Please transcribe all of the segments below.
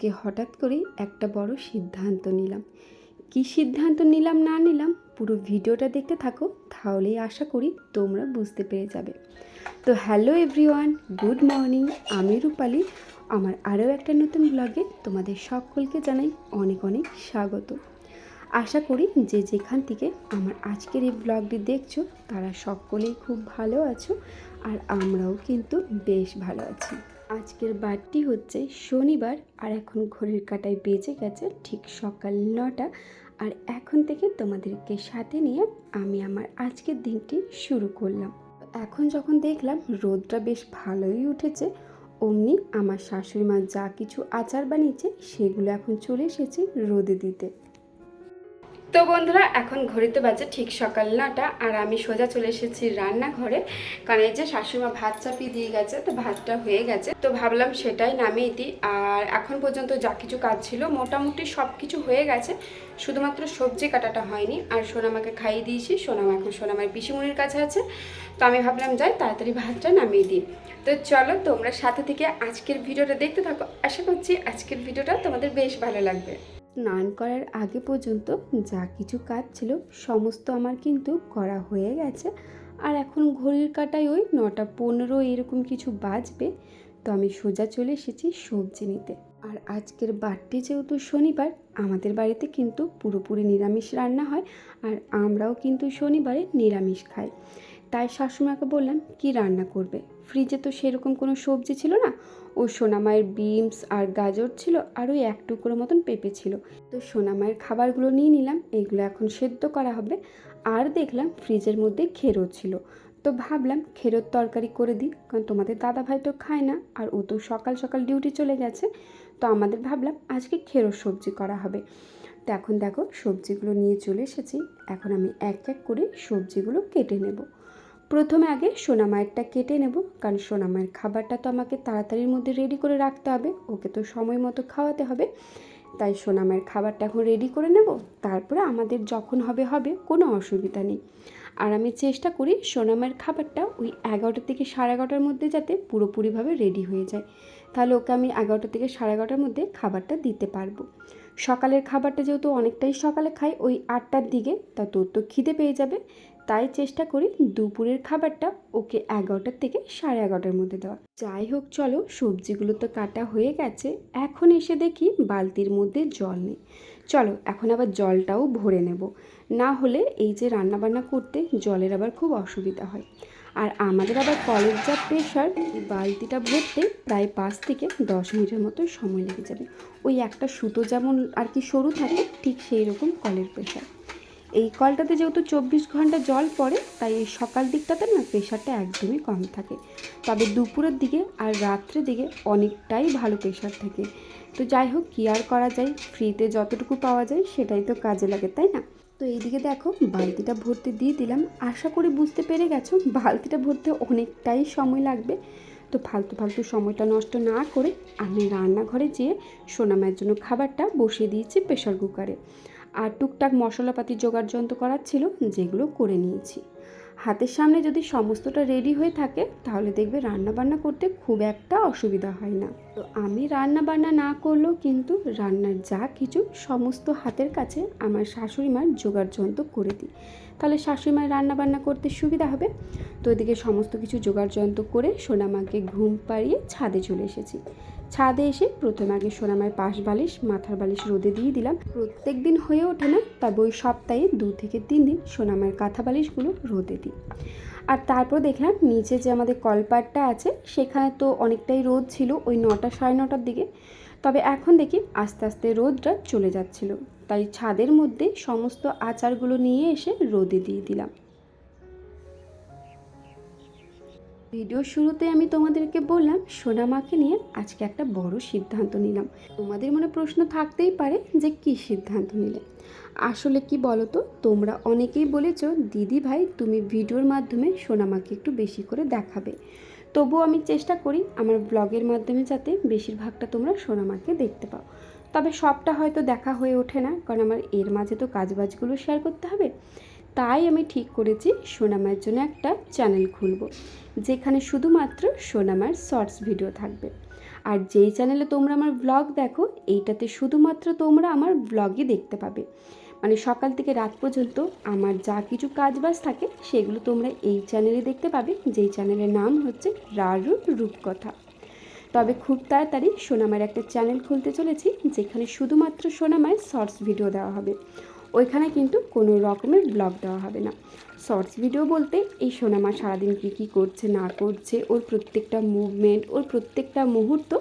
আজকে হঠাৎ করেই একটা বড় সিদ্ধান্ত নিলাম। কী সিদ্ধান্ত নিলাম না নিলাম, পুরো ভিডিওটা দেখতে থাকো, তাহলেই আশা করি তোমরা বুঝতে পেরে যাবে। তো হ্যালো এভরিওয়ান, গুড মর্নিং, আমি রূপালি। আমার আরও একটা নতুন ব্লগে তোমাদের সকলকে জানাই অনেক অনেক স্বাগত। আশা করি যে যেখান থেকে আমার আজকের এই ব্লগটি দেখছ, তারা সকলেই খুব ভালো আছো, আর আমরাও কিন্তু বেশ ভালো আছি। আজকের বারটি হচ্ছে শনিবার আর এখন ঘড়ির কাটায় বেজে গেছে ঠিক সকাল নটা। আর এখন থেকে তোমাদেরকে সাথে নিয়ে আমি আমার আজকের দিনটি শুরু করলাম। এখন যখন দেখলাম রোদটা বেশ ভালোই উঠেছে, অমনি আমার শাশুড়ি মা যা কিছু আচার বানিয়েছে সেগুলো এখন চলে এসেছে রোদে দিতে। তো বন্ধুরা, এখন ঘড়িতে বাজে ঠিক সকাল নটা, আর আমি সোজা চলে এসেছি রান্নাঘরে। কারণ এই যে শাশুড়িমা ভাত চাপিয়ে দিয়ে গেছে, তো ভাতটা হয়ে গেছে। তো ভাবলাম সেটাই নামিয়ে দিই। আর এখন পর্যন্ত যা কিছু কাজ ছিল, মোটামুটি সব কিছু হয়ে গেছে। শুধুমাত্র সবজি কাটাটা হয়নি। আর সোনামাকে খাইয়ে দিয়েছি। সোনামা এখন সোনামার পিসিমুনির কাছে আছে। তো আমি ভাবলাম, যাই তাড়াতাড়ি ভাতটা নামিয়ে দিই। তো চলো তোমরা সাথে থেকে আজকের ভিডিওটা দেখতে থাকো। আশা করছি আজকের ভিডিওটা তোমাদের বেশ ভালো লাগবে। স্নান করার আগে পর্যন্ত যা কিছু কাজ ছিল সমস্ত আমার কিন্তু করা হয়ে গেছে। আর এখন ঘড়ির কাটায় ওই নটা পনেরো এরকম কিছু বাজবে, তো আমি সোজা চলে এসেছি সবজি নিতে। আর আজকের বারটি যেহেতু শনিবার, আমাদের বাড়িতে কিন্তু পুরোপুরি নিরামিষ রান্না হয়, আর আমরাও কিন্তু শনিবারে নিরামিষ খাই। তাই শাশুমাকে বললাম কি রান্না করবে? ফ্রিজে তো সেরকম কোনো সবজি ছিল না। ও সোনামায়ের বিনস আর গাজর ছিল আর ওই এক টুকরো মতন পেঁপে ছিল। তো সোনামায়ের খাবারগুলো নিয়ে নিলাম, এগুলো এখন সেদ্ধ করা হবে। আর দেখলাম ফ্রিজের মধ্যে খেরো ছিল। তো ভাবলাম খেরোর তরকারি করে দিই, কারণ তোমাদের দাদা ভাই তো খায় না, আর ও তো সকাল সকাল ডিউটি চলে গেছে। তো আমাদের ভাবলাম আজকে খেরোর সবজি করা হবে। তো এখন দেখো সবজিগুলো নিয়ে চলে এসেছি। এখন আমি এক এক করে সবজিগুলো কেটে নেব। প্রথমে আগে সোনামায়েরটা কেটে নেব, কারণ সোনামায়ের খাবারটা তো আমাকে তাড়াতাড়ির মধ্যে রেডি করে রাখতে হবে, ওকে তো সময় মতো খাওয়াতে হবে। তাই সোনামায়ের খাবারটা এখন রেডি করে নেব, তারপরে আমাদের যখন হবে হবে, কোনো অসুবিধা নেই। আর আমি চেষ্টা করি সোনামায়ের খাবারটা ওই এগারোটা থেকে সাড়ে এগারোটার মধ্যে যাতে পুরোপুরিভাবে রেডি হয়ে যায়। তাহলে ওকে আমি এগারোটা থেকে সাড়ে এগারোটার মধ্যে খাবারটা দিতে পারব। সকালের খাবারটা যেহেতু অনেকটাই সকালে খাই, ওই আটটার দিকে, তা তোর তো খিদে পেয়ে যাবে। তাই চেষ্টা করি দুপুরের খাবারটা ওকে এগারোটার থেকে সাড়ে এগারোটার মধ্যে দেওয়া। যাই হোক, চলো, সবজিগুলো তো কাটা হয়ে গেছে। এখন এসে দেখি বালতির মধ্যে জল নেই। চলো, এখন আবার জলটাও ভরে নেব। না হলে এই যে রান্নাবান্না করতে জলের আবার খুব অসুবিধা হয়। আর আমাদের আবার কলের যা প্রেশার বালতিটা ভরতে প্রায় পাঁচ থেকে দশ মিনিটের মতো সময় লেগে যাবে। ওই একটা সুতো যেমন আর কি সরু থাকে, ঠিক সেই রকম কলের প্রেশার এই কলটাতে যেহেতু চব্বিশ ঘণ্টা জল পড়ে, তাই এই সকাল দিকটাতে না প্রেশারটা একদমই কম থাকে। তবে দুপুরের দিকে আর রাত্রের দিকে অনেকটাই ভালো প্রেশার থাকে। তো যাই হোক, কী আর করা যায়? ফ্রিতে যতটুকু পাওয়া যায়, সেটাই তো কাজে লাগে, তাই না? তো এইদিকে দেখো, বালতিটা ভরতে দিয়ে দিলাম। আশা করি বুঝতে পেরে গেছো, বালতিটা ভরতে অনেকটাই সময় লাগবে। তো ফালতু ফালতু সময়টা নষ্ট না করে আমি রান্নাঘরে যেয়ে সোনামায়ের জন্য খাবারটা বসিয়ে দিয়েছি প্রেশার কুকারে। আর টুকটাক মশলাপাতি জোগাড় যন্ত্র করার ছিল, যেগুলো করে নিয়েছি। হাতের সামনে যদি সমস্তটা রেডি হয়ে থাকে, তাহলে দেখবে রান্না বান্না করতে খুব একটা অসুবিধা হয় না। তো আমি রান্না বান্না না করলেও কিন্তু রান্নার যা কিছু সমস্ত হাতের কাছে আমার শাশুড়ি মার জোগাড় যন্ত্র করে দিই। তাহলে শাশুড়ি মায়ের রান্না বান্না করতে সুবিধা হবে। তো এদিকে সমস্ত কিছু জোগাড় যন্ত্র করে সোনামাকে ঘুম পাড়িয়ে ছাদে চলে এসেছি। ছাদে এসে প্রথমে আগে সোনামায়ের পাশ বালিশ, মাথার বালিশ রোদে দিয়ে দিলাম। প্রত্যেক দিন হয়ে ওঠে না, তবে ওই সপ্তাহে দু থেকে তিন দিন সোনামায়ের কাঁথা বালিশগুলো রোদে দিই। আর তারপর দেখলাম নিচে যে আমাদের কলপাটটা আছে, সেখানে তো অনেকটাই রোদ ছিল, ওই নটা সাড়ে নটার দিকে। তবে এখন দেখি আস্তে আস্তে রোদটা চলে যাচ্ছিল। তাই ছাদের মধ্যে সমস্ত আচারগুলো নিয়ে এসে রোদে দিয়ে দিলাম। ভিডিও শুরুতে আমি তোমাদেরকে বললাম সোনামাকে নিয়ে আজকে একটা বড় সিদ্ধান্ত নিলাম। তোমাদের মনে প্রশ্ন থাকতেই পারে যে কী সিদ্ধান্ত নিলে? আসলে কি বলো তো তোমরা অনেকেই বলেছ, দিদি ভাই, তুমি ভিডিওর মাধ্যমে সোনামাকে একটু বেশি করে দেখাবে। তবুও আমি চেষ্টা করি আমার ব্লগের মাধ্যমে যাতে বেশিরভাগটা তোমরা সোনামাকে দেখতে পাও। তবে সবটা হয়তো দেখা হয়ে ওঠে না, কারণ আমার এর মাঝে তো কাজবাজগুলো শেয়ার করতে হবে। তাই আমি ঠিক করেছি সোনামায়ের জন্য একটা চ্যানেল খুলব, যেখানে শুধুমাত্র সোনামার শর্টস ভিডিও থাকবে। আর যেই চ্যানেলে তোমরা আমার ব্লগ দেখো, এইটাতে শুধুমাত্র তোমরা আমার ব্লগই দেখতে পাবে। মানে সকাল থেকে রাত পর্যন্ত আমার যা কিছু কাজ বাজ থাকে, সেগুলো তোমরা এই চ্যানেলে দেখতে পাবে, যেই চ্যানেলের নাম হচ্ছে রারুর রূপকথা। তবে খুব তাড়াতাড়ি সোনামার একটা চ্যানেল খুলতে চলেছি, যেখানে শুধুমাত্র সোনামায় শর্টস ভিডিও দেওয়া হবে। ওইখানে কিন্তু কোনো রকমের ব্লগ দেওয়া হবে না। শর্টস ভিডিও বলতে এই সোনামা সারাদিন কী কী করছে, না করছে, ওর প্রত্যেকটা মুভমেন্ট ওর প্রত্যেকটা মুহূর্ত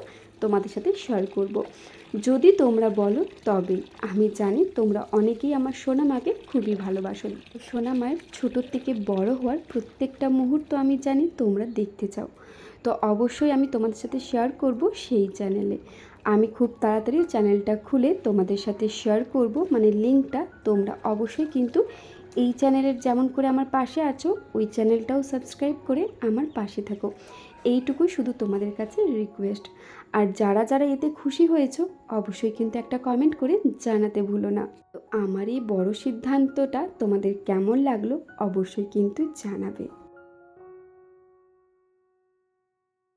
তোমাদের সাথে শেয়ার করব। যদি তোমরা বলো, তবে আমি জানি তোমরা অনেকেই আমার সোনামাকে খুবই ভালোবাসো সোনামায়ের ছোটোর থেকে বড় হওয়ার প্রত্যেকটা মুহূর্ত আমি জানি তোমরা দেখতে চাও। তো অবশ্যই আমি তোমাদের সাথে শেয়ার করব সেই চ্যানেলে আমি খুব তাড়াতাড়ি চ্যানেলটা খুলে তোমাদের সাথে শেয়ার করব মানে লিঙ্কটা তোমরা অবশ্যই কিন্তু এই চ্যানেলের যেমন করে আমার পাশে আছো, ওই চ্যানেলটাও সাবস্ক্রাইব করে আমার পাশে থাকো। এইটুকুই শুধু তোমাদের কাছে রিকোয়েস্ট আর যারা যারা এতে খুশি হয়েছো, অবশ্যই কিন্তু একটা কমেন্ট করে জানাতে ভুলো না। তো আমার এই বড় সিদ্ধান্তটা তোমাদের কেমন লাগল, অবশ্যই কিন্তু জানাবে।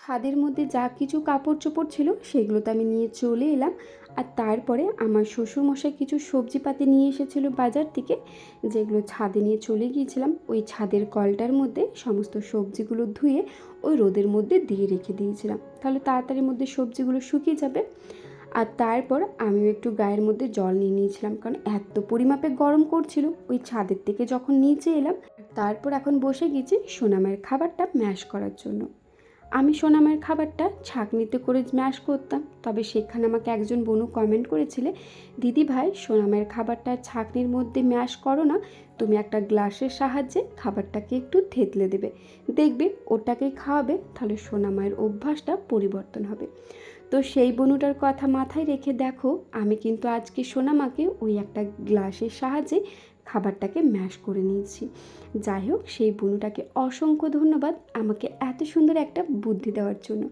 ছাদের মধ্যে যা কিছু কাপড় চোপড় ছিল সেগুলো তো আমি নিয়ে চলে এলাম। আর তারপরে আমার শ্বশুরমশাই কিছু সবজি সবজিপাতি নিয়ে এসেছিল বাজার থেকে, যেগুলো ছাদে নিয়ে চলে গিয়েছিলাম। ওই ছাদের কলটার মধ্যে সমস্ত সবজিগুলো ধুয়ে ওই রোদের মধ্যে দিয়ে রেখে দিয়েছিলাম। তাহলে তাড়াতাড়ির মধ্যে সবজিগুলো শুকিয়ে যাবে। আর তারপর আমিও একটু গায়ের মধ্যে জল নিয়ে নিয়েছিলাম, কারণ এত পরিমাপে গরম করছিল। ওই ছাদের থেকে যখন নিচে এলাম, তারপর এখন বসে গেছি সোনামের খাবারটা ম্যাশ করার জন্য। আমি সোনামের খাবারটা ছাঁকনিতে করে ম্যাশ করতাম। তবে সেখানে আমাকে একজন বনু কমেন্ট করেছিলে, দিদি ভাই, সোনামের খাবারটা ছাঁকনির মধ্যে ম্যাশ করো না। তুমি একটা গ্লাসের সাহায্যে খাবারটাকে একটু থেতলে দেবে। দেখবে ওটাকেই খাওয়াবে, তাহলে সোনামায়ের অভ্যাসটা পরিবর্তন হবে। তো সেই বনুটার কথা মাথায় রেখে দেখো, আমি কিন্তু আজকে সোনামাকে ওই একটা গ্লাসের সাহায্যে খাবারটাকে ম্যাশ করে নিয়েছি। যাই হোক, সেই বুনুটাকে অসংখ্য ধন্যবাদ আমাকে এত সুন্দর একটা বুদ্ধি দেওয়ার জন্য।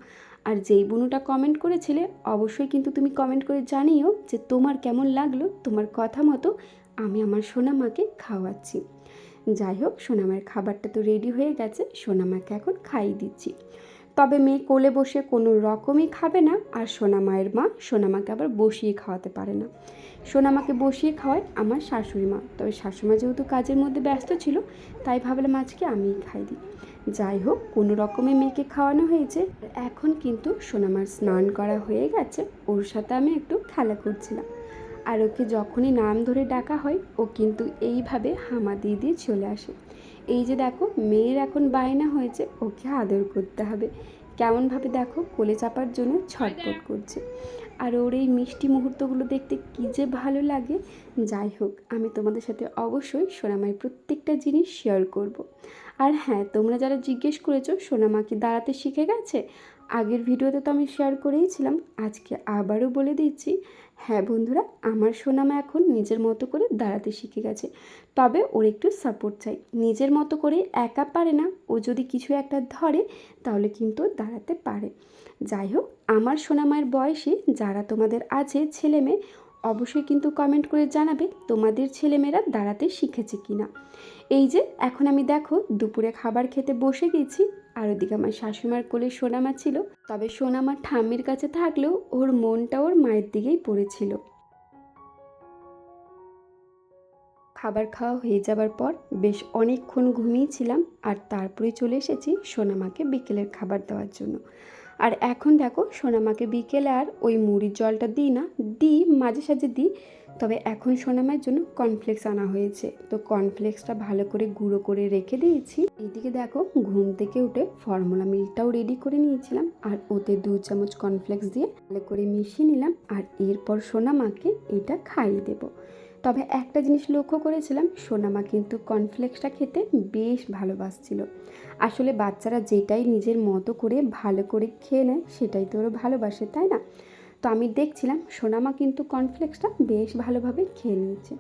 আর যেই বুনুটা কমেন্ট করেছিলে, অবশ্যই কিন্তু তুমি কমেন্ট করে জানিও যে তোমার কেমন লাগল, তোমার কথা মতো আমি আমার সোনামাকে খাওয়াচ্ছি। যাই হোক, সোনামার খাবারটা তো রেডি হয়ে গেছে, সোনামাকে এখন খাইয়ে দিচ্ছি। তবে মেয়ে কোলে বসে কোনো রকমই খাবে না, আর সোনামায়ের মা সোনামাকে আবার বসিয়ে খাওয়াতে পারে না। সোনামাকে বসিয়ে খাওয়ায় আমার শাশুড়ি মা। তবে শাশুড়িমা যেহেতু কাজের মধ্যে ব্যস্ত ছিল, তাই ভাবলাম আজকে আমিই খাই দিই। যাই হোক, কোনো রকমে মেয়েকে খাওয়ানো হয়েছে। এখন কিন্তু সোনামার স্নান করা হয়ে গেছে। ওর সাথে আমি একটু খেলা করছিলাম। আর ওকে যখনই নাম ধরে ডাকা হয়, ও কিন্তু এইভাবে হামা দিয়ে দিয়ে চলে আসে। এই যে দেখো, মেয়ের এখন বায়না হয়েছে, ওকে আদর করতে হবে। কেমনভাবে দেখো, কোলে চাপার জন্য ছটপট করছে। আর ওর এই মিষ্টি মুহূর্তগুলো দেখতে কী যে ভালো লাগে যাই হোক, আমি তোমাদের সাথে অবশ্যই সোনামায়ের প্রত্যেকটা জিনিস শেয়ার করব। আর হ্যাঁ তোমরা যারা জিজ্ঞেস করেছ, সোনামা কি দাঁড়াতে শিখে গেছে আগের ভিডিওতে তো আমি শেয়ার করেইছিলাম আজকে আবারও বলে দিচ্ছি হ্যাঁ বন্ধুরা, আমার সোনামা এখন নিজের মতো করে দাঁড়াতে শিখে গেছে, তবে ওর একটু সাপোর্ট চাই। নিজের মতো করে একা পারে না, ও যদি কিছু একটা ধরে, তাহলে কিন্তু দাঁড়াতে পারে। যাই হোক, আমার সোনামায়ের বয়সে যারা তোমাদের আছে ছেলে মেয়ে, অবশ্যই কিন্তু কমেন্ট করে জানাবে তোমাদের ছেলেমেয়েরা দাঁড়াতে শিখেছে কি না এই যে, এখন আমি দেখো, দুপুরে খাবার খেতে বসে গেছি আর ওদিকে আমার শাশুমার কোলে সোনামা ছিল, তবে সোনামা ঠাম্মির কাছে থাকলেও ওর মনটা ওর মায়ের দিকেই পড়েছিল। খাবার খাওয়া হয়ে যাবার পর বেশ অনেকক্ষণ ঘুমিয়েছিলাম আর তারপরে চলে এসেছি সোনামাকে বিকেলের খাবার দেওয়ার জন্য। আর এখন দেখো, সোনামাকে বিকেলে আর ওই মুড়ির জলটা দিই না, দিই, মাঝে সাঝে দিই তবে এখন সোনামার জন্য কর্নফ্লেক্স আনা হয়েছে। তো কর্নফ্লেক্সটা ভালো করে গুঁড়ো করে রেখে দিয়েছি। এইদিকে দেখো, ঘুম থেকে উঠে ফর্মুলা মিল্কটাও রেডি করে নিয়েছিলাম। আর ওতে দু চামচ কর্নফ্লেক্স দিয়ে ভালো করে মিশিয়ে নিলাম। আর এরপর সোনামাকে এটা খাইয়ে দেবো। তবে একটা জিনিস লক্ষ্য করেছিলাম, সোনামা কিন্তু কর্নফ্লেক্সটা খেতে বেশ ভালোবাসছিল। আসলে বাচ্চারা যেটাই নিজের মতো করে ভালো করে খেয়ে নেয়, সেটাই তো ওরা ভালোবাসে, তাই না? তো আমি দেখছিলাম সোনামা কিন্তু কর্নফ্লেক্সটা বেশ ভালোভাবে খেয়ে নিয়েছে।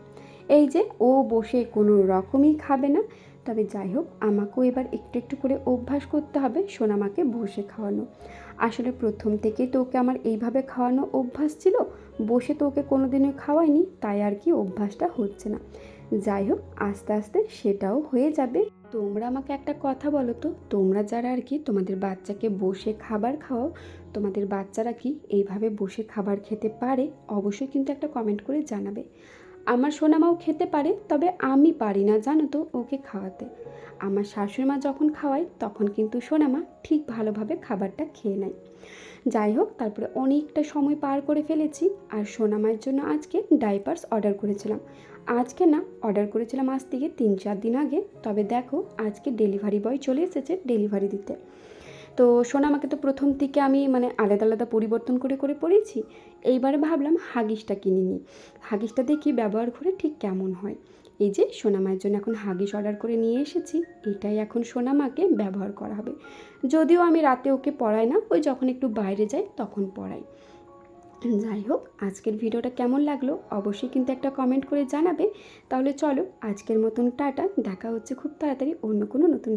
এই যে ও বসে কোনো রকমই খাবে না, তবে যাই হোক, আমাকেও এবার একটু একটু করে অভ্যাস করতে হবে সোনামাকে বসে খাওয়ানো। আসলে প্রথম থেকেই তো ওকে আমার এইভাবে খাওয়ানো অভ্যাস ছিল, বসে তো ওকে কোনো খাওয়াইনি, তাই আর কি অভ্যাসটা হচ্ছে না। যাই হোক, আস্তে আস্তে সেটাও হয়ে যাবে। তোমরা আমাকে একটা কথা বলো তো, তোমরা যারা আর কি তোমাদের বাচ্চাকে বসে খাবার খাওয়াও, তোমাদের বাচ্চারা কি এইভাবে বসে খাবার খেতে পারে? অবশ্যই কিন্তু একটা কমেন্ট করে জানাবে। আমার সোনামাও খেতে পারে, তবে আমি পারি না, জানো তো, ওকে খাওয়াতে। আমার শাশুড়ি মা যখন খাওয়ায়, তখন কিন্তু সোনামা ঠিক ভালোভাবে খাবারটা খেয়ে নেয়। যাই হোক, তারপরে অনেকটা সময় পার করে ফেলেছি আর সোনামায়ের জন্য আজকে ডাইপার্স অর্ডার করেছিলাম। আজকে না, অর্ডার করেছিলাম আজ থেকে তিন চার দিন আগে। তবে দেখো, আজকে ডেলিভারি বয় চলে এসেছে ডেলিভারি দিতে। তো সোনামাকে তো প্রথম থেকে আমি মানে আলাদা আলাদা পরিবর্তন করে করে পড়েছি। এইবারে ভাবলাম হাগিসটা কিনে নিই। হাগিসটা দেখি ব্যবহার করে ঠিক কেমন হয়। এই যে সোনামায়ের জন্য এখন হাগিস অর্ডার করে নিয়ে এসেছি, এটাই এখন সোনামাকে ব্যবহার করা হবে। যদিও আমি রাতে ওকে পড়াই না, ওই যখন একটু বাইরে যাই তখন পড়াই। যাই হোক, আজকের ভিডিওটা কেমন লাগল অবশ্যই কিন্তু একটা কমেন্ট করে জানাবে। তাহলে চলো আজকের মতন টাটা, দেখা হচ্ছে খুব তাড়াতাড়ি অন্য কোনো নতুন